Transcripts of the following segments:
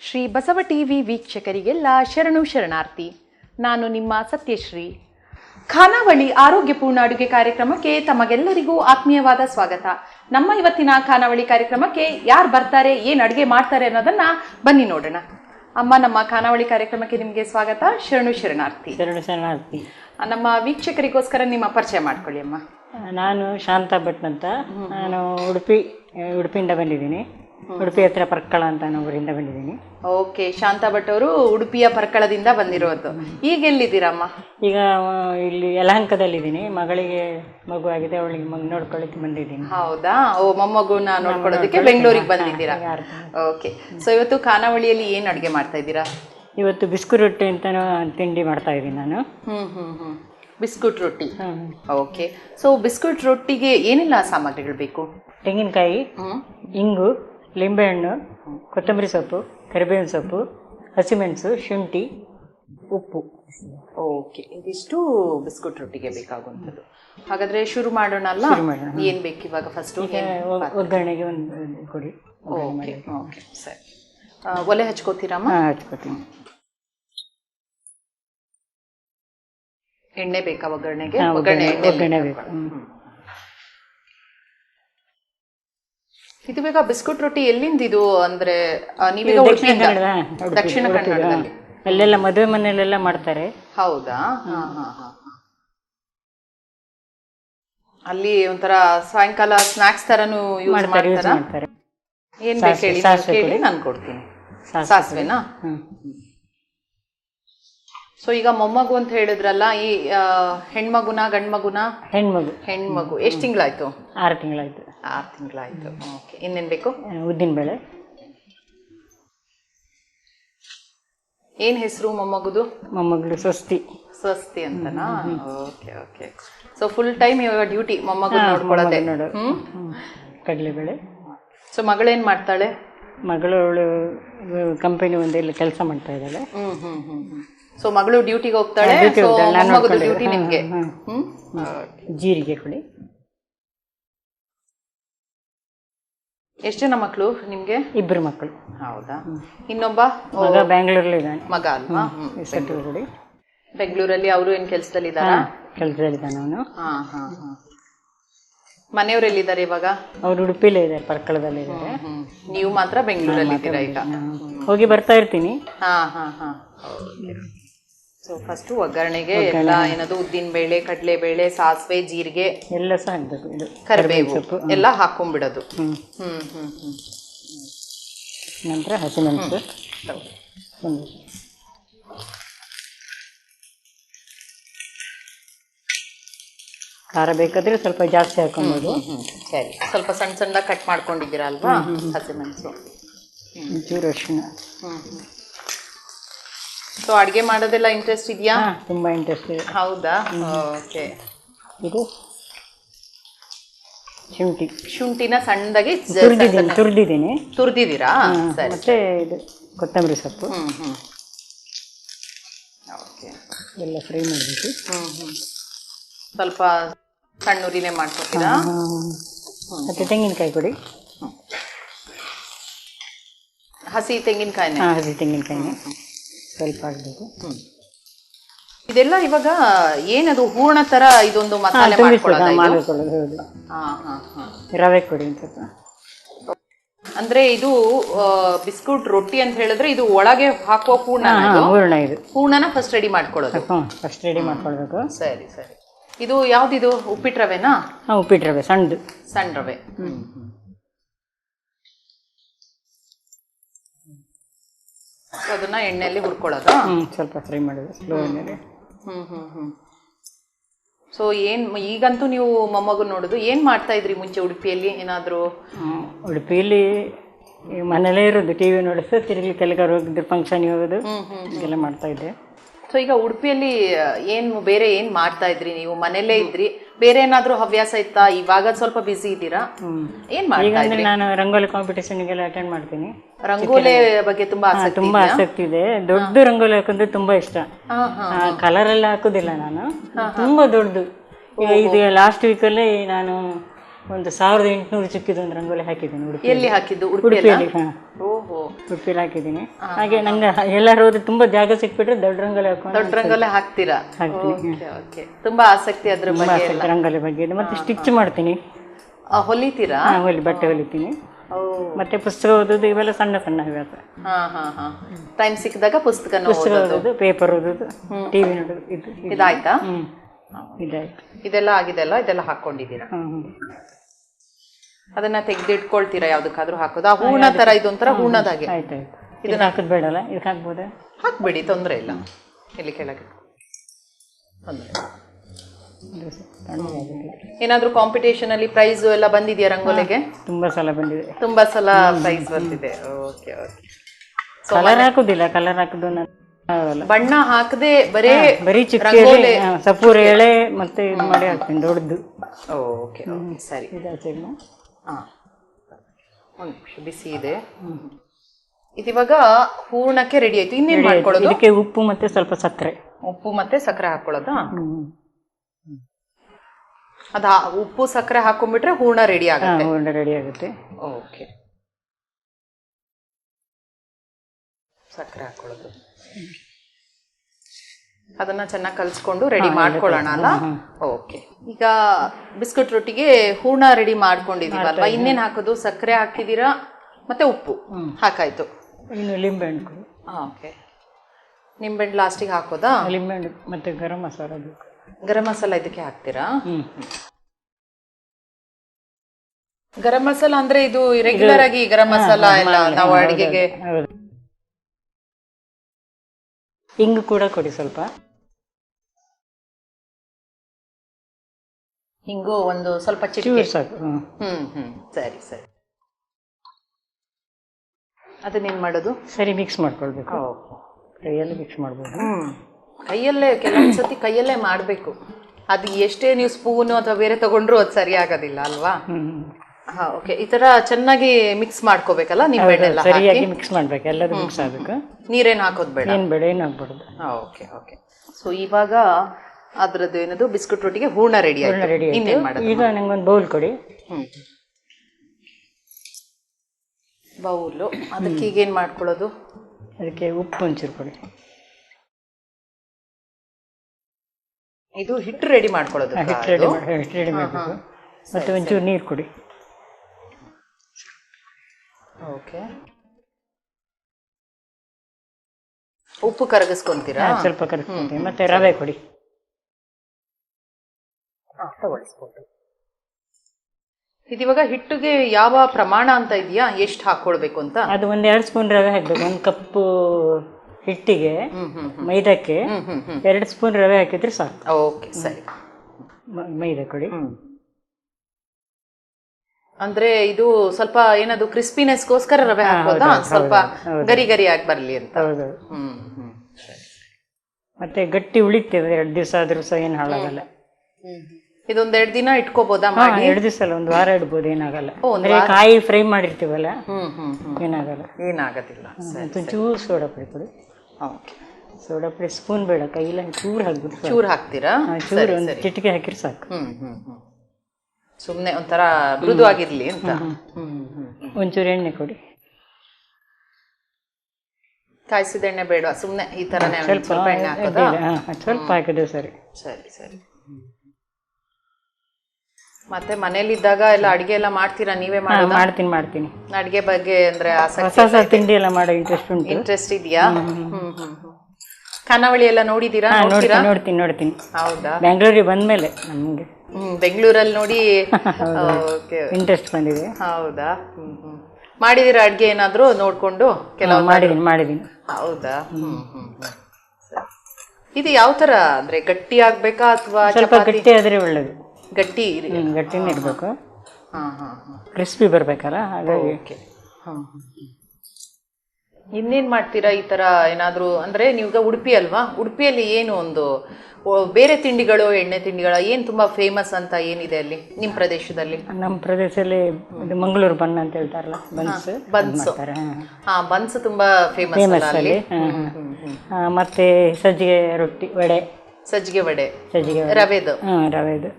Shri Basava TV ವೀಕ್ಷಕರಿಗೆಲ್ಲ ಶರಣು ಶರಣಾರ್ಥಿ. ನಾನು ನಿಮ್ಮ ಸತ್ಯಶ್ರೀ. ಖಾನಾವಳಿ ಆರೋಗ್ಯಪೂರ್ಣ ಅಡುಗೆ ಕಾರ್ಯಕ್ರಮಕ್ಕೆ ತಮಗೆಲ್ಲರಿಗೂ ಆತ್ಮೀಯವಾದ ಸ್ವಾಗತ. ನಮ್ಮ ಇವತ್ತಿನ ಖಾನಾವಳಿ ಕಾರ್ಯಕ್ರಮಕ್ಕೆ ಯಾರು ಬರ್ತಾರೆ ಏನು ಅಡುಗೆ ಮಾಡ್ತಾರೆ ಅನ್ನೋದನ್ನ ಬನ್ನಿ ನೋಡೋಣ. ಅಮ್ಮ ನಮ್ಮ ಖಾನಾವಳಿ ಕಾರ್ಯಕ್ರಮಕ್ಕೆ ನಿಮಗೆ ಸ್ವಾಗತ. ಶರಣು ಶರಣಾರ್ಥಿ. ಶರಣು ಶರಣಾರ್ಥಿ. ನಮ್ಮ ವೀಕ್ಷಕರಿಗೋಸ್ಕರ ನಿಮ್ಮ ಪರಿಚಯ ಮಾಡ್ಕೊಳ್ಳಿ ಅಮ್ಮ. ನಾನು ಶಾಂತಾ ಭಟ್ ಅಂತ. ನಾನು ಉಡುಪಿ ಉಡುಪಿಯಿಂದ ಬಂದಿದ್ದೀನಿ. ಉಡುಪಿ ಹತ್ರ ಪರ್ಕಳ ಅಂತ ಊರಿಂದ ಬಂದಿದ್ದೀನಿ. ಓಕೆ ಶಾಂತಾ ಭಟ್ ಅವರು ಉಡುಪಿಯ ಪರ್ಕಳದಿಂದ ಬಂದಿರೋದು. ಈಗ ಎಲ್ಲಿದ್ದೀರಮ್ಮ? ಈಗ ಇಲ್ಲಿ ಯಲಹಂಕದಲ್ಲಿದ್ದೀನಿ. ಮಗಳಿಗೆ ಮಗು ಆಗಿದೆ ಅವಳಿಗೆ ಮಗು ನೋಡ್ಕೊಳ್ಳಿಕ್ಕೆ ಬಂದಿದ್ದೀನಿ. ಹೌದಾ? ಓ ಮೊಮ್ಮಗುನ ನೋಡ್ಕೊಳ್ಳೋದಕ್ಕೆ ಬೆಂಗಳೂರಿಗೆ ಬಂದಿದ್ದೀರಾ? ಓಕೆ. ಸೊ ಇವತ್ತು ಖಾನಾವಳಿಯಲ್ಲಿ ಏನು ಅಡುಗೆ ಮಾಡ್ತಾ ಇದ್ದೀರಾ? ಇವತ್ತು ಬಿಸ್ಕು ರೊಟ್ಟಿ ಅಂತ ತಿಂಡಿ ಮಾಡ್ತಾ ಇದ್ದೀನಿ ನಾನು. ಹ್ಮ್ ಹ್ಮ್ ಹ್ಞೂ ಬಿಸ್ಕುಟ್ ರೊಟ್ಟಿ. ಓಕೆ. ಸೊ ಬಿಸ್ಕುಟ್ ರೊಟ್ಟಿಗೆ ಏನೆಲ್ಲ ಸಾಮಗ್ರಿಗಳು ಬೇಕು? ತೆಂಗಿನಕಾಯಿ ಇಂಗು ಲಿಂಬೆಹಣ್ಣು ಕೊತ್ತಂಬರಿ ಸೊಪ್ಪು ಕರಿಬೇವಿನ ಸೊಪ್ಪು ಹಸಿಮೆಣಸು ಶುಂಠಿ ಉಪ್ಪು. ಓಕೆ ಇದಿಷ್ಟು ಬಿಸ್ಕುಟ್ ರೊಟ್ಟಿಗೆ ಬೇಕಾಗುವಂಥದ್ದು. ಹಾಗಾದ್ರೆ ಶುರು ಮಾಡೋಣ ಅಲ್ಲ. ಏನ್ ಬೇಕು ಇವಾಗ ಫಸ್ಟ್ ಒಗ್ಗರಣೆಗೆ ಒಂದು ಕೊಡಿ. ಓಕೆ ಓಕೆ ಸರಿ. ಒಲೆ ಹಚ್ಕೋತೀರಮ್ಮ? ಹಚ್ಕೋತೀನಿ. ಎಣ್ಣೆ ಬೇಕಾ ಒಗ್ಗರಣೆಗೆ? ಒಗ್ಗರಣೆ ಎಣ್ಣೆ ಒಗ್ಗರಣೆ ಬೇಕು. ಇದು ಬೇಗ ಬಿಸ್ಕುಟ್ ರೊಟ್ಟಿ ಎಲ್ಲಿಂದ ಇದು ಅಂದ್ರೆ ಆ, ನೀವೀಗ ದಕ್ಷಿಣ ಉಡುಪಿಯಿಂದ ಕನ್ನಡ ಉಡುಪಿ- ದಕ್ಷಿಣ ಉಡುಪಿ, ಕನ್ನಡದಲ್ಲಿ. ಹಾ. ಅಲ್ಲೆಲ್ಲ ಮದುವೆ ಮನೆಯಲ್ಲೆಲ್ಲ ಮಾಡ್ತಾರೆ. ಹೌದಾ? ಹಾ ಹಾ ಹಾ ಅಲ್ಲಿ ಒಂಥರ ಸಾಯಂಕಾಲ ಸ್ನಾಕ್ಸ್ ತರನು ಯೂಸ್ ಮಾಡ್ತಾರೆ ಯೂಸ್ ಮಾಡ್ತಾರಾ? ಮಾಡ್ತಾರೆ. ಏನ್ ಬೇಕು ಹೇಳಿ? ಸಾಸ್ವೆ ಕೇಳಿ ಕೊಡಿ. ನಾನು ಕೊಡ್ತೀನಿ. ಸಾಸ್ವೆ ಸಾಸ್ವೆನಾ? ಹ್ಮ್. ಸೊ ಈಗ ಮೊಮ್ಮಗು ಅಂತ ಹೇಳಿದ್ರಲ್ಲ ಈ ಹೆಣ್ಮಗುನ ಗಂಡ್ಮಗುನ? ಹೆಣ್ಮಗು. ಹೆಣ್ಮಗು. ಎಷ್ಟು ತಿಂಗಳಾಯ್ತು? ಆರು ತಿಂಗಳಾಯ್ತು. ಆರು ತಿಂಗಳಾಯ್ತು. ಓಕೆ. ಇನ್ನೇನು ಬೇಕು? ಉದ್ದಿನ ಬೇಳೆ. ಏನ್ ಹೆಸರು ಮೊಮ್ಮಗುದು? ಮೊಮ್ಮಗಳು ಸ್ವಸ್ತಿ. ಸ್ವಸ್ತಿ ಅಂತನಾ? Okay okay. So full time ಇವಾಗ ಡ್ಯೂಟಿ ಮೊಮ್ಮಗು ನೋಡ್ಕೊಳ್ಳೋದೇ. ನೋಡು ಕಡಲೆ ಕಡಲೆಬೇಳೆ. ಸೊ ಮಗಳೇನು ಮಾಡ್ತಾಳೆ? ಮಗಳು ಕಂಪನಿ ಒಂದಲ್ಲಿ ಕೆಲಸ ಮಾಡ್ತಾ ಇದ್ದಾಳೆ. ಹ್ಞೂ ಹ್ಞೂ ಹ್ಮ್. ಸೊ ಮಗಳು ಡ್ಯೂಟಿಗೆ ಹೋಗ್ತಾಳೆ. duty ಸೊ ಹೋಗ್ತಾಳೆ, ನಾನ್ ಮೊಮ್ಮಗದು ಡ್ಯೂಟಿ ನಿಮಗೆ. ನಿಮ್ಗೆ ಹ್ಮ್, ಹ್ಮ್ ಜೀರಿಗೆ ಕೊಡಿ. ಎಷ್ಟು ಜನ ಮಕ್ಕಳು ನಿಮ್ಗೆ? ಇಬ್ಬರು ಮಕ್ಕಳು. ಹೌದಾ? ಇನ್ನೊಬ್ಬ? ಓ, ಮಗ ಬ್ಯಾಂಗ್ಳೂರಲ್ಲಿ ಇದ್ದಾನೆ. ಮಗ ಅಲ್ವಾ? ಹ್ಮ್. ಬೆಂಗಳೂರಲ್ಲಿ ಅವರು ಏನ್ ಕೆಲಸದಲ್ಲಿ ಇದ್ದಾರೆ? ಕೆಲಸದಲ್ಲಿದ್ದಾನೆ ಅವನು. ಹಾ ಹಾ ಹಾ. ಇವಾಗ? ಅವ್ರು ಉಡುಪಿಲೇ ಇದ್ದಾರೆ ಪರ್ಕಳದಲ್ಲಿ ಇದ್ದಾರೆ. ಹ್ಮ್ ನೀವು ಮಾತ್ರ ಬೆಂಗಳೂರಲ್ಲಿ ಇದ್ದೀರಾ ಈಗ? ಹೋಗಿ ಬರ್ತಾ ಇರ್ತೀನಿ. ಹಾ ಹಾ ಹಾ. ಸೊ ಫಸ್ಟ್ ಒಗ್ಗರಣೆಗೆ ಎಲ್ಲ ಏನದು ಉದ್ದಿನ ಬೇಳೆ ಕಡಲೆ ಬೇಳೆ ಸಾಸಿವೆ ಜೀರಿಗೆ ಎಲ್ಲ ಸಹ ಹಾಕ್ಬೇಕು ಇದು ಕರಿಬೇವು ಸೊಪ್ಪು ಎಲ್ಲ ಹಾಕೊಂಡ್ಬಿಡೋದು. ಹ್ಮ್. ಹ್ಮ್ ಹ್ಮ್ ಹ್ಮ್ ನಂತರ ಹಸಿಮೆಣಸು. ಒಂದು. ಖಾರ ಬೇಕಾದ್ರೆ ಸ್ವಲ್ಪ ಜಾಸ್ತಿ ಹಾಕೊಬೋದು ಹ್ಮ್ ಸರಿ. ಸ್ವಲ್ಪ ಸಣ್ಣ ಸಣ್ಣ ಕಟ್ ಮಾಡ್ಕೊಂಡಿದ್ದೀರಾ ಅಲ್ವಾ ಹಸಿಮೆಣಸು? ಚೂರು ಅರಿಶಿನ ಹ್ಮ್ ಹ್ಮ್. ಸೊ ಅಡುಗೆ ಮಾಡೋದೆಲ್ಲ ಇಂಟ್ರೆಸ್ಟ್ ಇದೆಯಾ? ಹಾಂ ತುಂಬ ಇಂಟ್ರೆಸ್ಟ್ ಇದೆ. ಹೌದಾ? ಓಕೆ ಇದು ಶುಂಠಿ. ಶುಂಠಿನ ಸಣ್ಣದಾಗಿ ತುರಿದಿದ್ದೀನಿ ತುರಿದಿದ್ದೀನಿ. ತುರ್ದಿದ್ದೀರಾ? ಸರಿ ಮತ್ತೆ ಇದು ಕೊತ್ತಂಬರಿ ಸೊಪ್ಪು. ಓಕೆ ಎಲ್ಲ ಫ್ರೈ ಮಾಡಬೇಕು. ಹ್ಞೂ ಹ್ಞೂ ಸ್ವಲ್ಪ ಸಣ್ಣ ಉರಿನೇ ಮಾಡ್ಕೊತೀರಾ? ಮತ್ತೆ ತೆಂಗಿನಕಾಯಿ ಕೊಡಿ ಹಸಿ ತೆಂಗಿನಕಾಯಿನೇ? ಹಸಿ ತೆಂಗಿನಕಾಯಿನೇ. ಸ್ವಲ್ಪ ಆಗಬೇಕು. ಇದೆಲ್ಲ ಇವಾಗ ಏನದು ಹೂರ್ಣ ತರ ಇದೊಂದು ಮಸಾಲೆ ಮಾಡ್ಕೊಳ್ಳೋದಾ ಹೌದು. ಹಾ ಹಾ ಹಾ. ರವೆ ಕೊಡಿ ಅಂತ. ಅಂದ್ರೆ ಇದು ಬಿಸ್ಕುಟ್ ರೊಟ್ಟಿ ಅಂತ ಹೇಳಿದ್ರೆ ಇದು ಒಳಗೆ ಹಾಕುವ ಹೂರ್ಣ ಹೂರ್ಣ ಇದು. ಹೂರ್ಣನ ಫಸ್ಟ್ ರೆಡಿ ಮಾಡ್ಕೊಳ್ಳೋದು. ಹ್ಞೂ ಫಸ್ಟ್ ರೆಡಿ ಮಾಡ್ಕೊಳ್ಬೇಕು. ಸರಿ ಸರಿ. ಇದು ಯಾವ್ದಿದು? ಉಪ್ಪಿಟ್ಟು ರವೆನಾ ಹಾಂ ಉಪ್ಪಿಟ್ಟು ರವೆ ಸಣ್ಣದು ಸಣ್ಣ ರವೆ So ಅದನ್ನ ಎಣ್ಣೆಯಲ್ಲಿ ಹುರ್ಕೊಳ್ಳೋದು? ಹ್ಞೂ ಸ್ವಲ್ಪ ಫ್ರೈ ಮಾಡೋದು ಸ್ಲೋ ಎಣ್ಣೆಲಿ. ಹ್ಮ್ ಹ್ಮ್ ಹ್ಮ್. ಸೊ ಏನ್ ಈಗಂತೂ ನೀವು ಮೊಮ್ಮಗು ನೋಡುದು ಏನ್ ಮಾಡ್ತಾ ಇದ್ರಿ ಮುಂಚೆ ಉಡುಪಿಯಲ್ಲಿ? ಏನಾದ್ರು. ಉಡುಪಿಯಲ್ಲಿ ಈ ಮನೇಲೇ ಇರೋದು ಟಿ ವಿ ನೋಡಿಸ್ತು ತಿರುಗಿ ಎಲ್ಲಿಗಾರು ಹೋಗಿದ್ರು ಫಂಕ್ಷನ್ಗೆ ಹೋಗೋದು ಹ್ಮ್ ಇದೆಲ್ಲ ಮಾಡ್ತಾ ಇದ್ದೆ. ಸೊ ಈಗ ಉಡುಪಿಯಲ್ಲಿ ಏನು ಏನ್ ಬೇರೆ ಏನು ಮಾಡ್ತಾ ಇದ್ರಿ ನೀವು? ಮನೇಲೇ ಇದ್ರಿ ಬೇರೆ ಏನಾದ್ರೂ ಹವ್ಯಾಸ ಇತ್ತಾ? ಇವಾಗ ಸ್ವಲ್ಪ ಬಿಸಿ ಇದ್ದೀರಾ. ಏನ್ ಈಗ ಮಾಡ್ತಾ ಅಂದ್ರೆ ಇದ್ರಿ? ನಾನು ರಂಗೋಲಿ ಕಾಂಪಿಟೇಷನ್ಗೆಲ್ಲ ಅಟೆಂಡ್ ಮಾಡ್ತೀನಿ. ರಂಗೋಲಿ ಬಗ್ಗೆ ತುಂಬಾ ಹಾ, ಆಸಕ್ತಿ ತುಂಬಾ ಆಸಕ್ತಿ ಇದೆ. ದೊಡ್ಡ ರಂಗೋಲಿ ಹಾಕೋದ್ರೆ ತುಂಬಾ ಇಷ್ಟ. ಹಾ ಹಾ ಕಲರ್ ಎಲ್ಲ ಹಾಕೋದಿಲ್ಲ ನಾನು. ತುಂಬಾ ದೊಡ್ಡದು. ಈಗ ಇದು ಲಾಸ್ಟ್ ವೀಕಲ್ಲಿ ನಾನು ಒಂದು ಸಾವಿರದ ಎಂಟುನೂರು ಚಿಕ್ಕದ ಒಂದು ರಂಗೋಲಿ ಹಾಕಿದ್ದೀನಿ ಉಡುಪಿ ಎಲ್ಲಿ ಹಾಕಿದ್ದು? ಉಡುಪಿಯಲ್ಲಿ? ಹಾಂ. ಓಹೋ. ಉಡುಪಿಯಲ್ಲಿ ಹಾಕಿದ್ದೀನಿ. ಹಾಗೆ ನಂಗೆ ಎಲ್ಲರೂ ಹೋದ್ರೆ ತುಂಬ ಜಾಗ ಸಿಕ್ಬಿಟ್ರೆ ದೊಡ್ಡ ರಂಗೋಲಿ ಹಾಕೊಂಡು ದೊಡ್ಡ ರಂಗೋಲಿ ಹಾಕ್ತೀರಾ? ಹಾಕ್ತೀನಿ. ತುಂಬಾ ಆಸಕ್ತಿ ಅದ್ರ ಬಗ್ಗೆ ರಂಗೋಲಿ ಬಗ್ಗೆ ಮತ್ತೆ ಸ್ಟಿಚ್ ಮಾಡ್ತೀನಿ. ಹೊಲಿತೀರಾ? ಹೊಲಿ ಬಟ್ಟೆ ಹೊಲಿತೀನಿ. ಮತ್ತೆ ಪುಸ್ತಕ ಓದೋದು ಇವೆಲ್ಲ ಸಣ್ಣ ಸಣ್ಣ ಹವ್ಯಾಸ ಟೈಮ್ ಸಿಕ್ಕಿದಾಗ ಪುಸ್ತಕ ಪುಸ್ತಕ ಓದೋದು ಪೇಪರ್ ಓದೋದು ಟಿವಿ ನೋಡೋದು ಇದು ಇದು. ಇದಾಯ್ತಾ? ಇದೆಲ್ಲ ಆಗಿದೆಲ್ಲ ಇದೆಲ್ಲ ಹಾಕೊಂಡಿದ್ದೀರಾ? ಅದನ್ನ ತೆಗ್ದಿಟ್ಕೊಳ್ತೀರಾ ಯಾವ್ದಕ್ಕಾದ್ರೂ ಹಾಕೋದು? ಆ ಹೂರ್ಣ ತರ ಇದೊಂಥರ ಹೂರ್ಣದಾಗೆ. ಆಯ್ತು ಇದನ್ನ ಹಾಕೋದು ಬೇಡಲ್ಲ? ಇದಕ್ಕೆ ಹಾಕ್ಬೋದಾ? ಹಾಕ್ಬಿಡಿ ತೊಂದ್ರೆ ಇಲ್ಲ. ಇಲ್ಲಿ ಕೆಳಗೆ. ತೊಂದ್ರೆ ಇದು ಸ- ತಣ್ಣಗಾಗುತ್ತೆ. ಏನಾದ್ರೂ ಕಾಂಪಿಟೇಷನ್ ಅಲ್ಲಿ ಪ್ರೈಸ್ ಎಲ್ಲ ಬಂದಿದೆಯಾ ರಂಗೋಲಿಗೆ? ತುಂಬಾ ಸಲ ಬಂದಿದೆ. ತುಂಬಾ ಸಲ ಪ್ರೈಸ್ ಬಂದಿದೆ ಓಕೆ ಓಕೆ ಕಲರ್ ಹಾಕುದಿಲ್ಲ ಕಲರ್ ಹಾಕುದು ನಾನು ಆಗಲ್ಲ. ಬಣ್ಣ ಹಾಕದೆ ಬರೇ ಬರೀ ಚಿಕ್ಕ ಎಲೆ ಸಪೂರ ಎಳೆ ಮತ್ತೆ ಇದು ಮಾಡಿ ಹಾಕ್ತೀನಿ ದೊಡ್ಡದು. ಓಕೆ ಸರಿ. ಇದು ಆಚೆಗೆ ಹಾ. ಒಂದು ನಿಮಿಷ ಬಿಸಿ ಇದೆ. ಇದಿವಾಗ ಹೂರ್ಣಕ್ಕೆ ರೆಡಿ ಆಯ್ತು. ಇನ್ನೇನು ಮಾಡ್ಕೊಳ್ಳೋದು ಇದಕ್ಕೆ ಉಪ್ಪು ಮತ್ತೆ ಸ್ವಲ್ಪ ಸಕ್ಕರೆ. ಉಪ್ಪು ಮತ್ತೆ ಸಕ್ಕರೆ ಹಾಕೊಳ್ಳೋದಾ ಅದು ಅದ ಉಪ್ಪು ಸಕ್ಕರೆ ಹಾಕೊಂಡ್ಬಿಟ್ರೆ ಹೂರ್ಣ ರೆಡಿ ಆಗುತ್ತೆ. ಹೂರ್ಣ ರೆಡಿ ಆಗುತ್ತೆ. ಓಕೆ ಸಕ್ಕರೆ ಹಾಕೊಳ್ಳೋದು ಅದನ್ನ ಚೆನ್ನಾಗಿ ಕಲ್ಸ್ಕೊಂಡು ರೆಡಿ ಮಾಡ್ಕೊಳ್ಳೋಣ ಅಲ್ಲ? ಓಕೆ ಈಗ ಬಿಸ್ಕಟ್ ರೊಟ್ಟಿಗೆ ಹೂರ್ಣ ರೆಡಿ ಮಾಡ್ಕೊಂಡಿದೀವಲ್ವಾ ಇನ್ನೇನ್ ಹಾಕೋದು? ಸಕ್ಕರೆ ಹಾಕಿದೀರಾ ಮತ್ತೆ ಉಪ್ಪು. ಹಾಕಾಯ್ತು. ಇನ್ನು ಲಿಂಬೆಹಣ್ಣು ಓಕೆ ನಿಂಬೆಹಣ್ಣು ಲಾಸ್ಟಿಗೆ ಹಾಕೋದಾ? ಲಿಂಬೆಹಣ್ಣು ಮತ್ತೆ ಗರಂ ಮಸಾಲ ಬೇಕು. ಗರಂ ಮಸಾಲ ಇದಕ್ಕೆ ಹಾಕ್ತೀರಾ? ಗರಂ ಮಸಾಲ ಅಂದ್ರೆ ಇದು ರೆಗ್ಯುಲರ್ ಆಗಿ ಗರಂ ಮಸಾಲ ಎಲ್ಲ ನಾವು ಅಡಿಗೆಗೆ ಹಿಂಗ್ ಕೂಡ ಕೊಡಿ ಸ್ವಲ್ಪ. ಹಿಂಗು ಒಂದು ಸ್ವಲ್ಪ ಚಿಟಿಕೆ. ಚೂರು ಸಾಕು ಹ್ಮ್. ಹ್ಮ್ ಸರಿ ಸರಿ. ಅದನ್ನೇನ್ ಮಾಡೋದು? ಸರಿ ಮಿಕ್ಸ್ ಮಾಡ್ಕೊಳ್ಬೇಕು. ಕೈಯಲ್ಲಿ ಮಿಕ್ಸ್ ಮಾಡ್ಬೋದು. ಹ್ಮ್. ಕೈಯಲ್ಲೇ ಕೆಲವೊಂದ್ಸತಿ ಕೈಯಲ್ಲೇ ಮಾಡ್ಬೇಕು. ಅದು ಎಷ್ಟೇ ನೀವು ಸ್ಪೂನು ಅಥವಾ ಬೇರೆ ತಗೊಂಡ್ರು ಅದು ಸರಿ ಆಗೋದಿಲ್ಲ ಅಲ್ವಾ? ಹ್ಮ್ ಹಾ ಓಕೆ. ಈ ತರ ಚೆನ್ನಾಗಿ ಮಿಕ್ಸ್ ಮಾಡ್ಕೋಬೇಕಲ್ಲ ನಿಂಬೆಹಣ್ಣೆಲ್ಲ ಎಲ್ಲ ಸರಿಯಾಗಿ ಮಿಕ್ಸ್ ಮಾಡ್ಬೇಕು. ಎಲ್ಲದೂ ಮಿಕ್ಸ್ ಆಗ್ಬೇಕು. ನೀರೇನ್ ಹಾಕೋದ್ ಬೇಡ? ಏನ್ ಬೇಡ ಏನು ಓಕೆ ಓಕೆ. ಸೊ ಇವಾಗ ಅದ್ರದ್ದು ಏನದು? ಬಿಸ್ಕುಟ್ ರೊಟ್ಟಿಗೆ ಹೂರ್ಣ ರೆಡಿ ಆಯ್ತು. ರೆಡಿ ಇನ್ನೇನ್ ಮಾಡೋದು? ಈಗ ನಂಗೊಂದು ಬೌಲ್ ಕೊಡಿ. ಬೌಲು. ಅದಕ್ಕೆ ಈಗ ಏನ್ ಮಾಡ್ಕೊಳ್ಳೋದು? ಅದಕ್ಕೆ ಉಪ್ಪು ಒಂಚೂರು ಕೊಡಿ. ಇದು ಹಿಟ್ಟು ರೆಡಿ ಮಾಡ್ಕೊಳ್ಳೋದು ಹಿಟ್ಟು ರೆಡಿ ಮಾಡಿ ಹಿಟ್ಟು ರೆಡಿ ಮಾಡಬೇಕು. ಮತ್ತೆ ಒಂಚೂರು ನೀರು ಕೊಡಿ. ಓಕೆ. ಉಪ್ಪು ಕರಗಿಸ್ಕೊಂತೀರಾ? ಸ್ವಲ್ಪ ಕರಗಿಸ್ಕೊಂತೀವಿ ಮತ್ತೆ ರವೆ ಕೊಡಿ. ತಗೊಳಿಸ್ಕೊಂಡು ಇದಿವಾಗ ಹಿಟ್ಟಿಗೆ ಯಾವ ಪ್ರಮಾಣ ಅಂತ ಇದೆಯಾ? ಎಷ್ಟು ಹಾಕೊಳ್ಬೇಕು ಅಂತ? ಅದು ಒಂದು ಎರಡು ಸ್ಪೂನ್ ರವೆ ಹಾಕ್ಬೇಕು. ಒಂದು ಕಪ್ಪು ಹಿಟ್ಟಿಗೆ ಮೈದಾಕ್ಕೆ ಎರಡ್ ಸ್ಪೂನ್ ರವೆ ಹಾಕಿದ್ರೆ ಸಾಕು. ಓಕೆ ಸರಿ. ಮೈದಾ ಕೊಡಿ. ಅಂದ್ರೆ ಇದು ಸ್ವಲ್ಪ ಏನದು ಕ್ರಿಸ್ಪಿನೆಸ್ಗೋಸ್ಕರ ರವೆ ಹಾಕೋದಾ ಸ್ವಲ್ಪ ಗರಿ ಗರಿ ಆಗಿ ಬರ್ಲಿ ಅಂತ. ಹೌದು. ಮತ್ತೆ ಗಟ್ಟಿ ಉಳಿತೇವೆ. ಎರಡು ದಿವಸ ಆದ್ರೂ ಸಹ ಏನು ಹಾಳಾಗಲ್ಲ. ಇದೊಂದ್ ಎರಡ್ ದಿನ ಇಟ್ಕೋಬೋದಾ ಮಾಡಿ? ಎರಡು ದಿವಸ ಅಲ್ಲ ಒಂದು ವಾರ ಇಡ್ಬೋದು ಏನಾಗಲ್ಲ. ಅಂದ್ರೆ ಕಾಯಿ ಫ್ರೈ ಮಾಡಿರ್ತೀವಲ್ಲ ಏನಾಗಲ್ಲ. ಏನಾಗೋದಿಲ್ಲ. ಚೂರು ಸೋಡಾ ಪುಡಿ ಕೊಡಿ. ಓಕೆ. ಸೋಡಾ ಪುಡಿ ಸ್ಪೂನ್ ಬೇಡ ಕೈಯಲ್ಲಿ ಚೂರು ಹಾಕ್ಬಿಟ್ಟು. ಚೂರ್ ಹಾಕ್ತೀರಾ? ಚೂರು ಒಂದು ಚಿಟಿಕೆ ಹಾಕಿರ್ ಸಾಕು. ಸುಮ್ನೆ ಒಂಥರ ಮೃದು ಆಗಿರ್ಲಿ ಅಂತ? ಒಂಚೂರು ಎಣ್ಣೆ ಕೊಡಿ. ಕಾಯಿಸಿದ ಎಣ್ಣೆ ಬೇಡ ಸುಮ್ಮನೆ ಈ ತರನೇ ಸ್ವಲ್ಪ ಎಣ್ಣೆ ಹಾಕೋದು? ಸ್ವಲ್ಪ ಹಾಕಿದ್ರೆ ಸರಿ. ಸರಿ ಸರಿ. ಮತ್ತೆ ಮನೇಲಿದ್ದಾಗ ಎಲ್ಲ ಅಡಿಗೆ ಎಲ್ಲ ಮಾಡ್ತೀರಾ? ನೀವೇ ಹಾ ಮಾಡೋದಾ? ಮಾಡ್ತೀನಿ ಮಾಡ್ತೀನಿ. ಅಡಿಗೆ ಬಗ್ಗೆ ಅಂದ್ರೆ ಆಸಕ್ತಿ ಹೊಸ ಹೊಸ ತಿಂಡಿ ಎಲ್ಲ ಮಾಡೋ ಇಂಟ್ರೆಸ್ಟ್ ಉಂಟು. ಇಂಟ್ರೆಸ್ಟ್ ಇದೆಯಾ? ಹ್ಮ್ ಹ್ಮ್ ಹ್ಮ್. ಖಾನಾವಳಿ ಎಲ್ಲ ನೋಡಿದೀರಾ? ಹಾ ನೋಡ್ತೀರಾ? ನೋಡ್ತೀನಿ ನೋಡ್ತೀನಿ. ಹೌದಾ? ಬೆಂಗಳೂರಿಗೆ ಬಂದ್ಮೇಲೆ ನಮಗೆ. ಹ್ಮ್ ಬೆಂಗಳೂರಲ್ಲಿ ನೋಡಿ ಓಕೆ. ಇಂಟ್ರೆಸ್ಟ್ ಬಂದಿದೆ. ಹೌದಾ? ಹ್ಮ್ ಹ್ಮ್. ಮಾಡಿದೀರಾ ಅಡ್ಗೆ ಏನಾದ್ರು ನೋಡ್ಕೊಂಡು ಕೆಲವು ಮಾಡಿದೀನಿ ಮಾಡಿದೀನಿ. ಹೌದಾ? ಹ್ಮ್. ಹ್ಮ್ ಹ್ಮ್. ಸರಿ. ಇದು ಯಾವ ತರ ಅಂದ್ರೆ ಗಟ್ಟಿ ಆಗ್ಬೇಕಾ ಅಥವಾ ಸ್ವಲ್ಪ ಗಟ್ಟಿ ಆದರೆ ಒಳ್ಳೇದು. ಗಟ್ಟಿ ಇರಿ. ಗಟ್ಟಿ ಗಟ್ಟಿನೇ ಇರಬೇಕು ಹಾ ಹಾ ಹಾಂ. ಕ್ರಿಸ್ಪಿ ಬರಬೇಕಲ್ಲ ಹಾಗಾಗಿ ಓಕೆ ಹಾಂ. ಇನ್ನೇನ್ ಮಾಡ್ತೀರಾ ಈ ತರ ಏನಾದ್ರೂ? ಅಂದ್ರೆ ನೀವೀಗ ಉಡುಪಿ ಅಲ್ವಾ? ಉಡುಪಿಯಲ್ಲಿ ಏನು ಒಂದು ಬೇರೆ ತಿಂಡಿಗಳು ಎಣ್ಣೆ ತಿಂಡಿಗಳ ಏನು ತುಂಬಾ ಫೇಮಸ್ ಅಂತ ಏನಿದೆ ಅಲ್ಲಿ ನಿಮ್ಮ ಪ್ರದೇಶದಲ್ಲಿ? ನಮ್ಮ ಪ್ರದೇಶದಲ್ಲಿ ಇದು ಮಂಗಳೂರು ಬನ್ ಅಂತ ಹೇಳ್ತಾರಲ್ಲ ಬನ್ಸ್ ಬನ್ಸ್. ಹಾಂ. ಬನ್ಸ್ ತುಂಬಾ ಫೇಮಸ್ ಅಲ್ಲ ಮತ್ತೆ ಸಜ್ಜಿಗೆ ರೊಟ್ಟಿ ವಡೆ. ಸಜ್ಜಿಗೆ ವಡೆ. ಸಜ್ಜಿಗೆ ರವೆದು. ಹಾಂ ರವೆದು.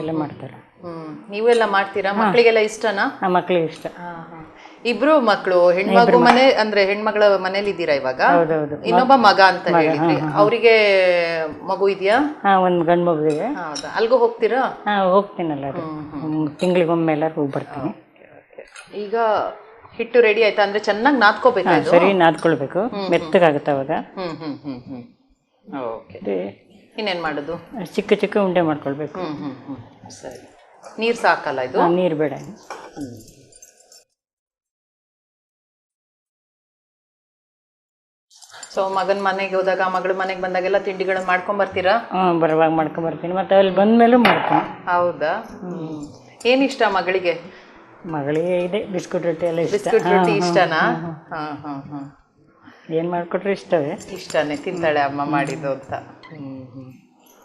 ಎಲ್ಲ ಮಾಡ್ತಾರೆ. ನೀವೆಲ್ಲ ಮಾಡ್ತೀರಾ? ಮಕ್ಕಳಿಗೆಲ್ಲ ಇಷ್ಟನಾ? ಆ ಮಕ್ಳಿಗೆ ಇಷ್ಟ. ಇಬ್ರು ಮಕ್ಕಳು ಹೆಣ್ಮಗು ಮನೆ ಅಂದ್ರೆ ಹೆಣ್ಮಗಳ ಮನೇಲಿ ಇದ್ದೀರಾ ಇವಾಗ? ಹೌದೌದು. ಇನ್ನೊಬ್ಬ ಮಗ ಅಂತ ಹೇಳಿದ್ರಿ. ಅವರಿಗೆ ಮಗು ಇದೆಯಾ? ಒಂದ್ ಒಂದು ಗಂಡು ಮಗು ಇದೆ. ಅಲ್ಗೂ ಹೋಗ್ತೀರಾ? ಹಾಂ ಹೋಗ್ತೀನಲ್ಲ ತಿಂಗಳಿಗೊಮ್ಮೆ ಎಲ್ಲರೂ ಹೋಗಿ ಬರ್ತೀನಿ. ಈಗ ಹಿಟ್ಟು ರೆಡಿ ಆಯ್ತಾ? ಅಂದ್ರೆ ಚೆನ್ನಾಗಿ ನಾದ್ಕೋಬೇಕು ಸರಿ ನಾದ್ಕೊಳ್ಬೇಕು. ಮೆತ್ತಗಾಗುತ್ತೆ ಅವಾಗ? ಹ್ಮ್ ಹ್ಮ್ ಹ್ಮ್ ಹ್ಮ್. ಓಕೆ. ಇನ್ನೇನ್ ಮಾಡೋದು? ಚಿಕ್ಕ ಚಿಕ್ಕ ಉಂಡೆ ಮಾಡ್ಕೊಳ್ಬೇಕು. ಹ್ಞೂ ಹ್ಮ್ ಹ್ಮ್. ಸರಿ. ನೀರು ಸಾಕಲ್ಲ ಇದು? ನೀರು ಬೇಡ ಸೊ ಮಗನ ಮನೆಗೆ ಹೋದಾಗ ಮಗಳ ಮನೆಗೆ ಬಂದಾಗೆಲ್ಲ ತಿಂಡಿಗಳನ್ನ ಮಾಡ್ಕೊಂಡ್ ಬರ್ತೀರಾ? ಹಾಂ ಬರುವಾಗ ಮಾಡ್ಕೊಂಬರ್ತೀನಿ ಮತ್ತೆ ಅಲ್ಲಿ ಬಂದಮೇಲೂ ಮಾಡ್ತೀನಿ. ಹೌದಾ? ಹ್ಮ್. ಏನ್ ಇಷ್ಟ ಮಗಳಿಗೆ? ಮಗಳಿಗೆ ಇದೆ ಬಿಸ್ಕುಟ್ ರೊಟ್ಟಿ ಎಲ್ಲ ಇಷ್ಟ. ಬಿಸ್ಕುಟ್ ರೊಟ್ಟಿ ಇಷ್ಟನಾ? ಹಾ ಹಾ ಹಾ. ಏನು ಮಾಡಿಕೊಟ್ರೆ ಇಷ್ಟವೇ. ಇಷ್ಟನೇ ತಿಂತಾಳೆ ಅಮ್ಮ ಮಾಡಿದ್ದು ಅಂತ.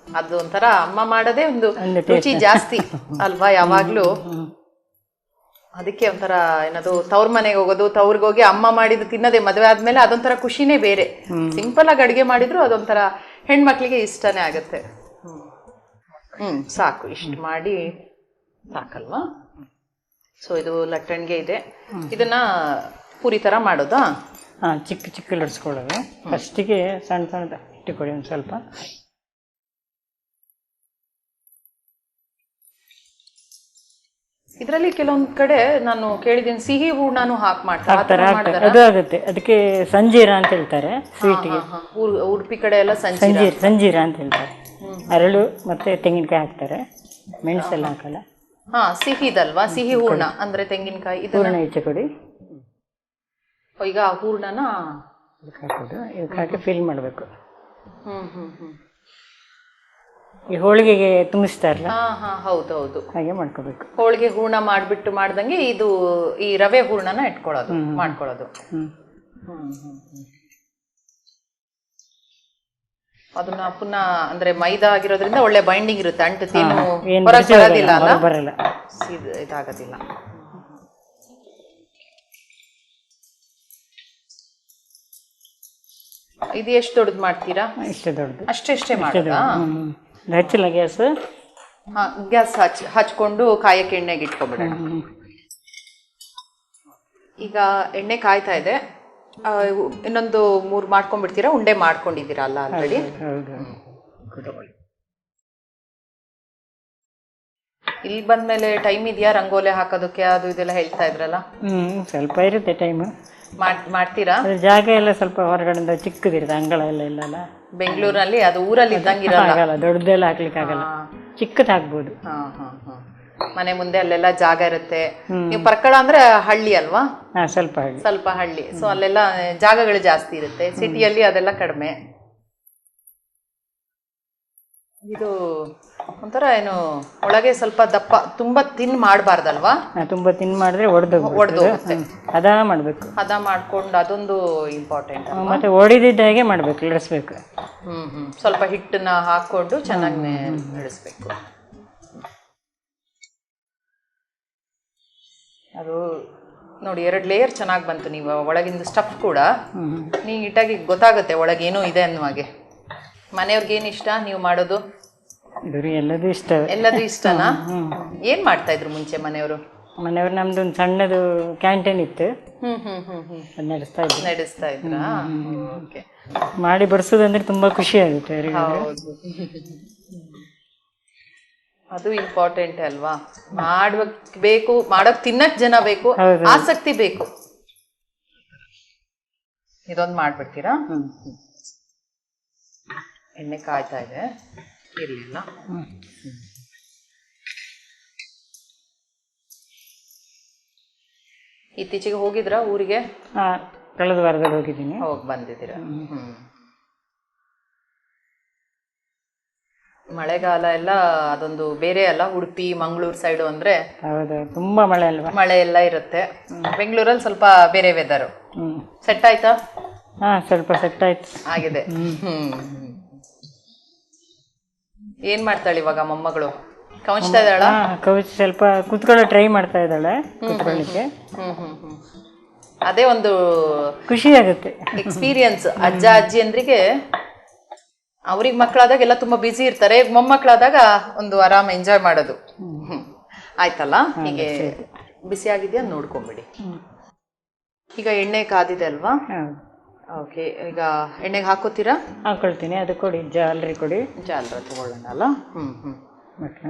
ಅದು ಒಂಥರ ಅಮ್ಮ ಮಾಡೋದೇ ಒಂದು ರುಚಿ ಜಾಸ್ತಿ ಅಲ್ವಾ ಯಾವಾಗ್ಲೂ? ಅದಕ್ಕೆ ಒಂಥರ ಏನದು ತವ್ರ ಮನೆಗೆ ಹೋಗೋದು ತವ್ರಿಗೆ ಹೋಗಿ ಅಮ್ಮ ಮಾಡಿದ್ದು ತಿನ್ನೋದೇ ಮದುವೆ ಆದ್ಮೇಲೆ ಅದೊಂಥರ ಖುಷಿನೇ ಬೇರೆ. ಸಿಂಪಲ್ ಆಗಿ ಅಡುಗೆ ಮಾಡಿದ್ರು ಅದೊಂಥರ ಹೆಣ್ಮಕ್ಳಿಗೆ ಇಷ್ಟನೇ ಆಗುತ್ತೆ. ಹ್ಮ್ ಸಾಕು ಇಷ್ಟು ಮಾಡಿ ಸಾಕಲ್ವಾ? ಸೊ ಇದು ಲಟ್ಟಣಿಗೆ ಇದೆ. ಇದನ್ನ ಪೂರಿ ತರ ಮಾಡೋದಾ? ಹಾಂ ಚಿಕ್ಕ ಚಿಕ್ಕ ಲಡ್ಸ್ಕೊಳ್ಳೋದು ಫಸ್ಟಿಗೆ ಸಣ್ಣ ಸಣ್ಣದ ಇಟ್ಟುಕೊಳ್ಳಿ ಒಂದು ಸ್ವಲ್ಪ. ಇದರಲ್ಲಿ ಕೆಲವೊಂದ್ ಕಡೆ ನಾನು ಕೇಳಿದ್ದೀನಿ ಸಿಹಿ ಹೂರ್ಣನು ಹಾಕಿ ಮಾಡ್ತಾರೆ ಅದು ಆಗುತ್ತೆ. ಅದಕ್ಕೆ ಸಂಜೀರ ಅಂತ ಹೇಳ್ತಾರೆ ಸ್ವೀಟ್ಗೆ ಉಡುಪಿ ಕಡೆ ಎಲ್ಲ ಸಂಜೆ ಸಂಜೀರ ಸಂಜೀರ ಅಂತ ಹೇಳ್ತಾರೆ. ಅರಳು ಮತ್ತೆ ತೆಂಗಿನಕಾಯಿ ಹಾಕ್ತಾರೆ. ಮೆಣಸೆಲ್ಲ ಹಾಕಲ್ಲ. ಹಾ ಸಿಹಿದಲ್ವಾ? ಸಿಹಿ ಹೂರ್ಣ ಅಂದ್ರೆ ತೆಂಗಿನಕಾಯಿ ಇದನ್ನ ಹೆಚ್ಚು ಈಚೆ ಕೊಡಿ. ಈಗ ಆ ಹೂರ್ಣನ ಹಾಕೋದು. ಇದಕ್ಕೆ ಹಾಕಿ ಫಿಲ್ ಮಾಡಬೇಕು. ಈ ಹೋಳಿಗೆಗೆ ತುಂಬಿಸ್ತಾರಲ್ಲ? ಹಾ ಹಾ ಹೌದು ಹೌದು. ಹಾಗೆ ಮಾಡ್ಕೋಬೇಕು. ಹೋಳಿಗೆ ಹೂರ್ಣ ಮಾಡಿಬಿಟ್ಟು ಮಾಡ್ದಂಗೆ ಇದು ಈ ರವೆ ಹೂರ್ಣನ ಇಟ್ಕೊಳ್ಳೋದು ಮಾಡ್ಕೊಳ್ಳೋದು. ಅದನ್ನ ಪುನಃ ಅಂದ್ರೆ ಮೈದಾ ಆಗಿರೋದ್ರಿಂದ ಒಳ್ಳೆ ಬೈಂಡಿಂಗ್ ಇರುತ್ತೆ ಅಂಟು ತಿನ್ನು ಏನು ಹೊರಗೆ ಬರೋದಿಲ್ಲ ಅಲ್ಲ? ಬರಲ್ಲ. ಇದು ಇದಾಗೋದಿಲ್ಲ. ಇದು ಎಷ್ಟು ದೊಡ್ಡದು ಮಾಡ್ತೀರಾ? ಇಷ್ಟೇ ದೊಡ್ಡದು. ಅಷ್ಟೆಷ್ಟೇ ಮಾಡೋದಾ? ಮಾಡ್ತೀರಾ ಹಚ್ಚಿಲ್ಲ ಗ್ಯಾಸ್? ಹಾ ಗ್ಯಾಸ್ ಹಚ್ ಹಚ್ಕೊಂಡು ಕಾಯಕ್ಕೆ ಎಣ್ಣೆಗೆ ಇಟ್ಕೊಬಿಡೋಣ. ಈಗ ಎಣ್ಣೆ ಕಾಯ್ತಾ ಇದೆ. ಆ, ಇನ್ನೊಂದು ಮೂರು ಮಾಡ್ಕೊಂಡ್ಬಿಡ್ತೀರಾ? ಉಂಡೆ ಮಾಡ್ಕೊಂಡಿದ್ದೀರಾ ಅಲ್ಲ ಆಲ್ರೆಡಿ ಹೌದು ಇಲ್ಲಿ ಬಂದ್ಮೇಲೆ ಟೈಮ್ ಇದೆಯಾ? ರಂಗೋಲೆ ಹಾಕೋದಕ್ಕೆ ಅದು ಇದೆಲ್ಲ ಹೇಳ್ತಾ ಇದ್ರಲ್ಲ? ಹ್ಞೂ ಸ್ವಲ್ಪ ಇರುತ್ತೆ ಟೈಮು. ಮಾಡ್ತೀರಾ? ಜಾಗ ಎಲ್ಲ ಸ್ವಲ್ಪ ಹೊರಗಡೆಯಿಂದ ಚಿಕ್ಕದಿರುತ್ತೆ ಅಂಗಳ ಎಲ್ಲ ಇಲ್ಲಲ್ಲ? ಬೆಂಗಳೂರಲ್ಲಿ ಅದು ಊರಲ್ಲಿ ಇದ್ದಂಗಿರಲ್ಲ? ಆಗಲ್ಲ ದೊಡ್ಡದೆಲ್ಲ ಹಾಕ್ಲಿಕ್ಕೆ ಆಗಲ್ಲ. ಚಿಕ್ಕದ ಹಾಕ್ಬೋದು ಹಾ ಹಾ ಹಾ. ಮನೆ ಮುಂದೆ ಅಲ್ಲೆಲ್ಲ ಜಾಗ ಇರುತ್ತೆ. ನೀವು ಪರ್ಕಳ ಅಂದ್ರೆ ಹಳ್ಳಿ ಅಲ್ವಾ? ಸ್ವಲ್ಪ ಸ್ವಲ್ಪ ಹಳ್ಳಿ. ಸೊ ಅಲ್ಲೆಲ್ಲ ಜಾಗಗಳು ಜಾಸ್ತಿ ಇರುತ್ತೆ. ಸಿಟಿಯಲ್ಲಿ ಅದೆಲ್ಲ ಕಡಿಮೆ. ಇದು ಒಂಥರ ಏನು ಒಳಗೆ ಸ್ವಲ್ಪ ದಪ್ಪ ತುಂಬಾ ತಿನ್ ಮಾಡಬಾರ್ದಲ್ವಾ? ತುಂಬ ತಿನ್ ಮಾಡಿದ್ರೆ ಒಡೆದು ಒಡೆದು ಹದ ಮಾಡಬೇಕು. ಹದ ಮಾಡ್ಕೊಂಡು ಅದೊಂದು ಇಂಪಾರ್ಟೆಂಟ್ ಮತ್ತೆ ಒಡೆದಿದ್ದ ಹಾಗೆ ಮಾಡಬೇಕು ಇಳಿಸ್ಬೇಕು. ಹ್ಮ್ ಹ್ಮ್ ಸ್ವಲ್ಪ ಹಿಟ್ಟನ್ನ ಹಾಕ್ಕೊಂಡು ಚೆನ್ನಾಗಿ ಇಳಿಸ್ಬೇಕು. ಅದು ನೋಡಿ ಎರಡು ಲೇಯರ್ ಚೆನ್ನಾಗಿ ಬಂತು. ನೀವು ಒಳಗಿಂದ ಸ್ಟಫ್ ಕೂಡ ಹ್ಞೂ ನೀಟಾಗಿ ಗೊತ್ತಾಗುತ್ತೆ ಒಳಗೆ ಏನೋ ಇದೆ ಅನ್ನುವಾಗೆ. ಮನೆಯವ್ರಿಗೆ ಏನು ಇಷ್ಟ? ನೀವು ಮಾಡೋದು? ಇದು ರೀ ಎಲ್ಲದೂ ಇಷ್ಟನಾ? ಏನ್ ಮಾಡ್ತಾ ಇದ್ರು ಮುಂಚೆ ಮನೆಯವರು? ಮನೆಯವ್ರು ನಮ್ದು ಒಂದು ಸಣ್ಣದು ಕ್ಯಾಂಟೀನ್ ಇತ್ತು. ಹ್ಮ್ ಹ್ಮ್ ಹ್ಮ್ ಹ್ಮ್. ಅದು ನಡೆಸ್ತಾ ಇದ್ವಿ ನಡೆಸ್ತಾ ಇದ್ರಾ? ಓಕೆ. ಮಾಡಿ ಬರ್ಸೋದಂದ್ರೆ ತುಂಬಾ ಖುಷಿ ಆಗುತ್ತೆ ಹೌದು. ಅದು ಇಂಪಾರ್ಟೆಂಟ್ ಅಲ್ವಾ? ಮಾಡ್ಬೇಕು ಬೇಕು ಮಾಡೋಕ್ ತಿನ್ನಕ್ ಜನ ಬೇಕು ಹೌದು. ಆಸಕ್ತಿ ಬೇಕು. ಇದೊಂದು ಮಾಡ್ಬಿಡ್ತೀರಾ? ಹ್ಞೂ ಎಣ್ಣೆ ಕಾಯ್ತಾ ಇದೆ. ಇರ್ಲಿಲ್ಲ. ಇತ್ತೀಚೆಗೆ ಹೋಗಿದ್ರಾ ಊರಿಗೆ? ಕಳೆದ ವಾರದಲ್ಲಿ ಹೋಗಿದ್ದೀನಿ. ಹೋಗಿ ಬಂದಿದ್ದೀರಾ? ಹ್ಮ್. ಮಳೆಗಾಲ ಎಲ್ಲ ಅದೊಂದು ಬೇರೆ ಅಲ್ಲ ಉಡುಪಿ ಮಂಗಳೂರು ಸೈಡು ಅಂದ್ರೆ ತುಂಬಾ ತುಂಬ ಮಳೆ ಅಲ್ವಾ? ಮಳೆ ಎಲ್ಲ ಇರುತ್ತೆ. ಬೆಂಗಳೂರಲ್ಲಿ ಸ್ವಲ್ಪ ಬೇರೆ ವೆದರ್ ಸೆಟ್ ಆಯ್ತಾ? ಹಾ ಸ್ವಲ್ಪ ಸೆಟ್ ಆಯ್ತು. ಆಗಿದೆ. ಹ್ಮ್. ಏನ್ ಮಾಡ್ತಾಳೆ ಇವಾಗ ಮೊಮ್ಮಗಳು? ಕವಚ್ತಾ ಇದ್ದಾಳ? ಕವಚ ಸ್ವಲ್ಪ ಕುತ್ಕೊಳ್ಳೋ ಟ್ರೈ ಮಾಡ್ತಾ ಇದ್ದಾಳೆ ಕುತ್ಕೊಳ್ಳಿಕ್ಕೆ. ಹ್ಮ್ ಹ್ಮ್ ಹ್ಮ್. ಅದೇ ಒಂದು ಖುಷಿ ಆಗುತ್ತೆ. ಎಕ್ಸ್ಪೀರಿಯನ್ಸ್. ಅಜ್ಜ ಅಜ್ಜಿ ಅಂದ್ರಿಗೆ ಅವ್ರಿಗೆ ಮಕ್ಕಳಾದಾಗ ಎಲ್ಲ ತುಂಬಾ ಬ್ಯುಸಿ ಇರ್ತಾರೆ. ಮೊಮ್ಮಕ್ಕಳಾದಾಗ ಒಂದು ಆರಾಮ್ ಎಂಜಾಯ್ ಮಾಡೋದು. ಆಯ್ತಲ್ಲ? ಹೀಗೆ ಬಿಸಿ ಆಗಿದೆಯಾ ನೋಡ್ಕೊಂಬಿಡಿ. ಈಗ ಎಣ್ಣೆ ಕಾದಿದೆ ಅಲ್ವಾ? ಓಕೆ ಈಗ ಎಣ್ಣೆಗೆ ಹಾಕೋತೀರಾ? ಹಾಕೊಳ್ತೀನಿ. ಅದು ಕೊಡಿ ಜಾಲರಿ ಕೊಡಿ. ಜಾಲರ ತಗೊಳ್ಳೋಣ ಅಲ್ಲ? ಹ್ಞೂ ಹ್ಮ್. ಮತ್ತು?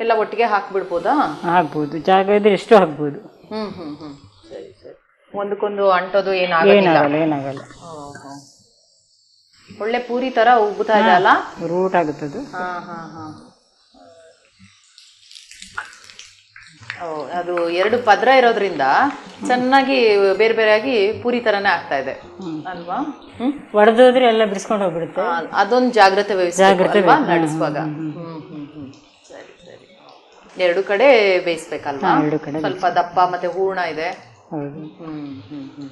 ಎಲ್ಲ ಒಟ್ಟಿಗೆ ಹಾಕ್ಬಿಡ್ಬೋದಾ? ಹಾಕ್ಬೋದು. ಜಾಗ ಇದ್ರೆ ಎಷ್ಟು ಹಾಕ್ಬೋದು? ಹ್ಞೂ ಹ್ಞೂ ಹ್ಞೂ ಸರಿ ಸರಿ. ಒಂದಕ್ಕೊಂದು ಅಂಟೋದು ಏನಾಗಲ್ಲ ಏನಾಗಲ್ಲ ಏನಾಗಲ್ಲ. ಒಳ್ಳೆ ಪೂರಿ ತರ ಉಬ್ಬುತ್ತಾ ಇದೆ ಅಲ್ಲ? ರೂಟ್ ಆಗುತ್ತದು. ಹಾಂ ಹಾಂ ಹಾ. ಅದು ಎರಡು ಪದ್ರ ಇರೋದ್ರಿಂದ ಚೆನ್ನಾಗಿ ಬೇರೆ ಬೇರೆಯಾಗಿ ಪೂರಿ ತರನೇ ಆಗ್ತಾ ಇದೆ. ಅಲ್ವಾ? ಒಡೆದೋದ್ರೆ ಎಲ್ಲ ಬಿಡಿಸ್ಕೊಂಡು ಹೋಗ್ಬಿಡುತ್ತೆ. ಅದೊಂದು ಜಾಗ್ರತೆ ಅಲ್ವಾ ನಡೆಸುವಾಗ? ಸರಿ ಸರಿ. ಎರಡು ಕಡೆ ಬೇಯಿಸ್ಬೇಕಲ್ವಾ? ಎರಡು ಕಡೆ ಸ್ವಲ್ಪ ದಪ್ಪ ಮತ್ತೆ ಹೂರ್ಣ ಇದೆ. ಹೌದು. ಹ್ಮ್ ಹ್ಮ್ ಹ್ಮ್.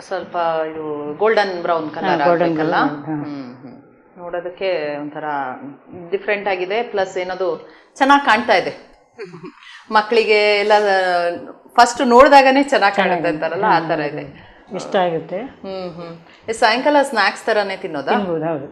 ಸ್ವಲ್ಪ ಇದು ಗೋಲ್ಡನ್ ಬ್ರೌನ್ ಕಲರ್ ಆಗಬೇಕಲ್ಲ? ನೋಡೋದಕ್ಕೆ ಒಂಥರ ಡಿಫ್ರೆಂಟ್ ಆಗಿದೆ ಪ್ಲಸ್ ಏನದು ಚೆನ್ನಾಗಿ ಕಾಣ್ತಾ ಇದೆ. ಮಕ್ಕಳಿಗೆ ಎಲ್ಲ ಫಸ್ಟ್ ನೋಡಿದಾಗನೇ ಚೆನ್ನಾಗಿ ಕಾಣುತ್ತೆ ಅಂತಾರಲ್ಲ ಆ ತರ ಇದೆ. ಇಷ್ಟ ಆಗುತ್ತೆ. ಹ್ಮ್ ಹ್ಮ್. ಸಾಯಂಕಾಲ ಸ್ನಾಕ್ಸ್ ತರನೇ ತಿನ್ನೋದಾ? ಹೌದು.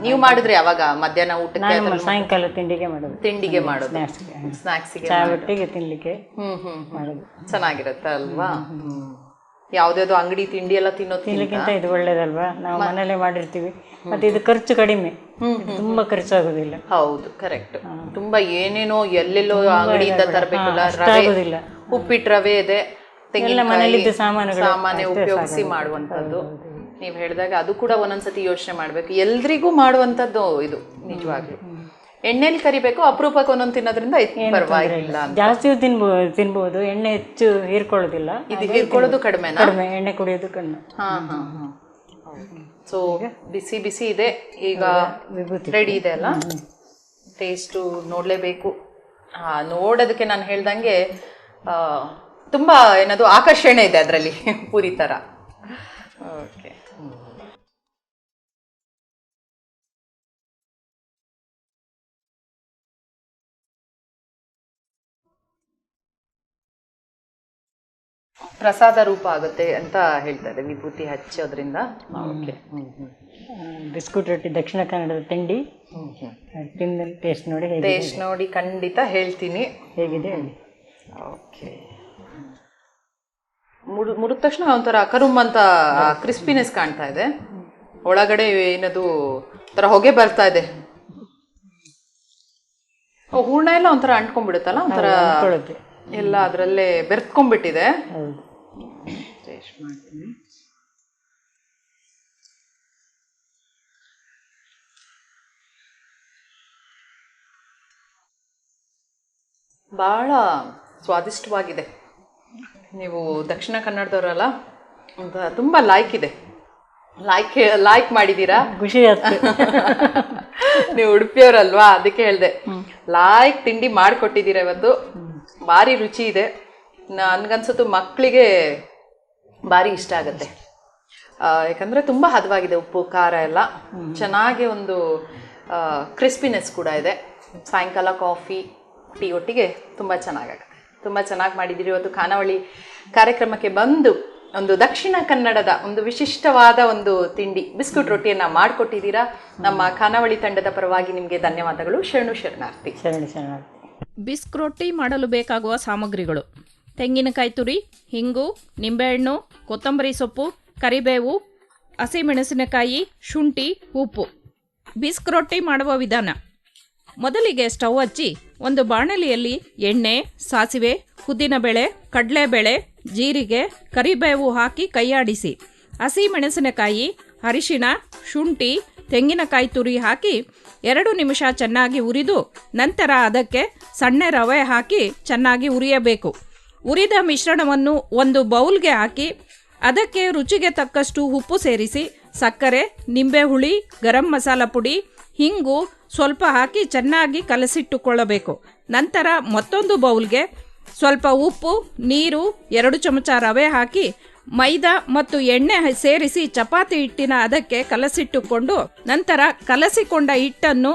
ನೀವು ಮಾಡಿದ್ರೆ ಯಾವಾಗ? ಮಧ್ಯಾಹ್ನ ಊಟಕ್ಕೆ ಸಾಯಂಕಾಲ ತಿಂಡಿಗೆ ಮಾಡೋದು. ತಿಂಡಿಗೆ ಮಾಡೋದು. ಸ್ನಾಕ್ಸ್ ಸ್ನಾಕ್ಸಿಗೆ ಚಾ ಒಟ್ಟಿಗೆ ತಿನ್ಲಿಕ್ಕೆ ಹ್ಮ್ ಹ್ಮ್. ಮಾಡೋದು. ಚೆನ್ನಾಗಿರುತ್ತೆ ಅಲ್ವಾ ಹ್ಮ್. ಯಾವ್ದ್ಯಾವ್ದು ಅಂಗಡಿ ತಿಂಡಿ ಎಲ್ಲ ತಿನ್ನೋದು ಇದು ಒಳ್ಳೇದಲ್ವಾ? ನಾವು ಮನೇಲೆ ಮಾಡಿರ್ತೀವಿ. ಮತ್ತೆ ಇದು ಖರ್ಚು ಕಡಿಮೆ. ಇದು ತುಂಬಾ ಖರ್ಚಾಗೋದಿಲ್ಲ. ಹೌದು ಕರೆಕ್ಟ್ ತುಂಬಾ ಏನೇನೋ ಎಲ್ಲೆಲ್ಲೋ ಅಂಗಡಿಯಿಂದ ತರಬೇಕಲ್ಲ ರವೆ ಆಗೋದಿಲ್ಲ. ಉಪ್ಪಿಟ್ಟು ರವೆ ಇದೆ ಮನೇಲಿದ್ದ ಸಾಮಾನುಗಳು ಸಾಮಾನ್ಯ ಉಪಯೋಗಿಸಿ ಮಾಡುವಂತದ್ದು ನೀವ್ ಹೇಳಿದಾಗ ಅದು ಕೂಡ ಒಂದೊಂದ್ಸತಿ ಯೋಚನೆ ಮಾಡ್ಬೇಕು. ಎಲ್ರಿಗೂ ಮಾಡುವಂತದ್ದು ಇದು ನಿಜವಾಗ್ಲು. ಎಣ್ಣೆಲಿ ಕರಿಬೇಕು ಅಪರೂಪಕ್ಕೆ ಒಂದೊಂದು ತಿನ್ನೋದ್ರಿಂದ ಪರವಾಗಿಲ್ಲ ಜಾಸ್ತಿ ತಿನ್ಬೋದು ತಿನ್ಬೋದು ಎಣ್ಣೆ ಹೆಚ್ಚು ಹೀರ್ಕೊಳ್ಳೋದಿಲ್ಲ. ಇದು ಹೀರ್ಕೊಳ್ಳೋದು ಕಡಿಮೆನಾ? ಕಡಿಮೆ ಎಣ್ಣೆ ಕುಡಿಯೋದು ಕಡಿಮೆ. ಹಾ ಹಾ ಹಾಂ. ಸೊ ಬಿಸಿ ಬಿಸಿ ಇದೆ. ಈಗ ರೆಡಿ ಇದೆ ಅಲ್ಲ? ಟೇಸ್ಟು ನೋಡಲೇಬೇಕು. ಹಾ ನೋಡೋದಕ್ಕೆ ನಾನು ಹೇಳ್ದಂಗೆ ಆ, ತುಂಬಾ ಏನದು ಆಕರ್ಷಣೆ ಇದೆ ಅದರಲ್ಲಿ. ಪೂರಿ ಥರ ಓಕೆ ಪ್ರಸಾದ ರೂಪ ಆಗುತ್ತೆ ಅಂತ ಹೇಳ್ತಾರೆ ವಿಭೂತಿ ಹಚ್ಚೋದ್ರಿಂದ. ಬಿಸ್ಕುಟ್ ರೊಟ್ಟಿ ದಕ್ಷಿಣ ಕನ್ನಡದ ತಿಂಡಿ. ತಿಂದ ಟೇಸ್ಟ್ ನೋಡಿ ಟೇಸ್ಟ್ ನೋಡಿ ಖಂಡಿತ ಹೇಳ್ತೀನಿ. ಹೇಗಿದೆ ಓಕೆ. ಮುರು ಮುರಿದ ತಕ್ಷಣ ಒಂಥರ ಅಕರುಮ್ ಅಂತ ಕ್ರಿಸ್ಪಿನೆಸ್ ಕಾಣ್ತಾ ಇದೆ. ಒಳಗಡೆ ಏನದು ಒಂಥರ ಹೊಗೆ ಬರ್ತಾ ಇದೆ. ಓ, ಹೂರ್ಣ ಎಲ್ಲ ಒಂಥರ ಅಂಟ್ಕೊಂಡ್ಬಿಡುತ್ತಲ್ಲ ಒಂಥರ ಎಲ್ಲ ಅದರಲ್ಲೇ ಬೆರ್ತ್ಕೊಂಡ್ಬಿಟ್ಟಿದೆ. ಟೇಸ್ಟ್ ಮಾಡ್ತೀನಿ ಭಾಳ ಸ್ವಾದಿಷ್ಟವಾಗಿದೆ. ನೀವು ದಕ್ಷಿಣ ಕನ್ನಡದವರಲ್ಲ ಅಂತ ತುಂಬ ಲೈಕ್ ಇದೆ. ಲೈಕ್ ಲೈಕ್ ಮಾಡಿದ್ದೀರಾ ಖುಷಿ ನೀವು ಉಡುಪಿಯವರಲ್ವಾ? ಅದಕ್ಕೆ ಹೇಳಿದೆ. ಲಾಯ್ಕ್ ತಿಂಡಿ ಮಾಡಿಕೊಟ್ಟಿದ್ದೀರಾ ಇವತ್ತು? ಭಾರಿ ರುಚಿ ಇದೆ. ನನ್ಗನ್ಸುತ್ತು ಮಕ್ಕಳಿಗೆ ಭಾರಿ ಇಷ್ಟ ಆಗುತ್ತೆ. ಯಾಕಂದರೆ ತುಂಬ ಹದವಾಗಿದೆ ಉಪ್ಪು ಖಾರ ಎಲ್ಲ. ಚೆನ್ನಾಗಿ ಒಂದು ಕ್ರಿಸ್ಪಿನೆಸ್ ಕೂಡ ಇದೆ. ಸಾಯಂಕಾಲ ಕಾಫಿ ಟೀ ಒಟ್ಟಿಗೆ ತುಂಬ ಚೆನ್ನಾಗಾಗುತ್ತೆ ತುಂಬ ಚೆನ್ನಾಗಿ ಮಾಡಿದ್ದೀರಿ. ಇವತ್ತು ಖಾನಾವಳಿ ಕಾರ್ಯಕ್ರಮಕ್ಕೆ ಬಂದು ಒಂದು ದಕ್ಷಿಣ ಕನ್ನಡದ ಒಂದು ವಿಶಿಷ್ಟವಾದ ಒಂದು ತಿಂಡಿ ಬಿಸ್ಕುಟ್ ರೊಟ್ಟಿಯನ್ನು ಮಾಡಿಕೊಟ್ಟಿದ್ದೀರಾ? ನಮ್ಮ ಖಾನಾವಳಿ ತಂಡದ ಪರವಾಗಿ ನಿಮಗೆ ಧನ್ಯವಾದಗಳು. ಶರಣು ಶರಣಾರ್ಥಿ. ಶರಣು ಶರಣಾರ್ಥಿ. ಬಿಸ್ಕ್ ರೊಟ್ಟಿ ಮಾಡಲು ಬೇಕಾಗುವ ಸಾಮಗ್ರಿಗಳು. ತೆಂಗಿನಕಾಯಿ ತುರಿ, ಹಿಂಗು, ನಿಂಬೆಹಣ್ಣು, ಕೊತ್ತಂಬರಿ ಸೊಪ್ಪು, ಕರಿಬೇವು, ಹಸಿಮೆಣಸಿನಕಾಯಿ, ಶುಂಠಿ, ಉಪ್ಪು. ಬಿಸ್ಕ್ ರೊಟ್ಟಿ ಮಾಡುವ ವಿಧಾನ. ಮೊದಲಿಗೆ ಸ್ಟವ್ ಹಚ್ಚಿ ಒಂದು ಬಾಣಲಿಯಲ್ಲಿ ಎಣ್ಣೆ, ಸಾಸಿವೆ ಉದ್ದಿನಬೇಳೆ ಕಡಲೆಬೇಳೆ, ಜೀರಿಗೆ, ಕರಿಬೇವು ಹಾಕಿ ಕೈಯಾಡಿಸಿ. ಹಸಿ ಮೆಣಸಿನಕಾಯಿ ಅರಿಶಿಣ, ಶುಂಠಿ, ತೆಂಗಿನಕಾಯಿ ತುರಿ ಹಾಕಿ ಎರಡು ನಿಮಿಷ ಚೆನ್ನಾಗಿ ಉರಿದು ನಂತರ ಅದಕ್ಕೆ ಸಣ್ಣ ರವೆ ಹಾಕಿ ಚೆನ್ನಾಗಿ ಉರಿಯಬೇಕು. ಉರಿದ ಮಿಶ್ರಣವನ್ನು ಒಂದು ಬೌಲ್ಗೆ ಹಾಕಿ, ಅದಕ್ಕೆ ರುಚಿಗೆ ತಕ್ಕಷ್ಟು ಉಪ್ಪು ಸೇರಿಸಿ, ಸಕ್ಕರೆ ನಿಂಬೆ ಹುಳಿ ಗರಂ ಮಸಾಲ ಪುಡಿ, ಹಿಂಗು ಸ್ವಲ್ಪ ಹಾಕಿ ಚೆನ್ನಾಗಿ ಕಲಸಿಟ್ಟುಕೊಳ್ಳಬೇಕು. ನಂತರ ಮತ್ತೊಂದು ಬೌಲ್ಗೆ ಸ್ವಲ್ಪ ಉಪ್ಪು, ನೀರು, ಎರಡು ಚಮಚ ರವೆ ಹಾಕಿ, ಮೈದಾ ಮತ್ತು ಎಣ್ಣೆ ಸೇರಿಸಿ ಚಪಾತಿ ಹಿಟ್ಟಿನ ಅದಕ್ಕೆ ಕಲಸಿಟ್ಟುಕೊಂಡು, ನಂತರ ಕಲಸಿಕೊಂಡ ಹಿಟ್ಟನ್ನು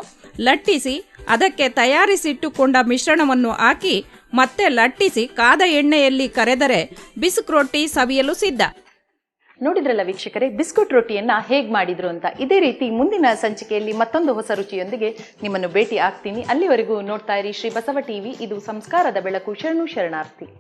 ಲಟ್ಟಿಸಿ, ಅದಕ್ಕೆ ತಯಾರಿಸಿಟ್ಟುಕೊಂಡ ಮಿಶ್ರಣವನ್ನು ಹಾಕಿ ಮತ್ತೆ ಲಟ್ಟಿಸಿ ಕಾದ ಎಣ್ಣೆಯಲ್ಲಿ ಕರೆದರೆ ಬಿಸ್ಕ್ ರೊಟ್ಟಿ ಸವಿಯಲು ಸಿದ್ಧ. ನೋಡಿದ್ರಲ್ಲ ವೀಕ್ಷಕರೇ, ಬಿಸ್ಕುಟ್ ರೊಟ್ಟಿಯನ್ನ ಹೇಗೆ ಮಾಡಿದ್ರು ಅಂತ. ಇದೇ ರೀತಿ ಮುಂದಿನ ಸಂಚಿಕೆಯಲ್ಲಿ ಮತ್ತೊಂದು ಹೊಸ ರುಚಿಯೊಂದಿಗೆ ನಿಮ್ಮನ್ನು ಭೇಟಿ ಆಗ್ತೀನಿ. ಅಲ್ಲಿವರೆಗೂ ನೋಡ್ತಾ ಇರಿ ಶ್ರೀ ಬಸವ ಟಿವಿ. ಇದು ಸಂಸ್ಕಾರದ ಬೆಳಕು. ಶರಣು ಶರಣಾರ್ಥಿ.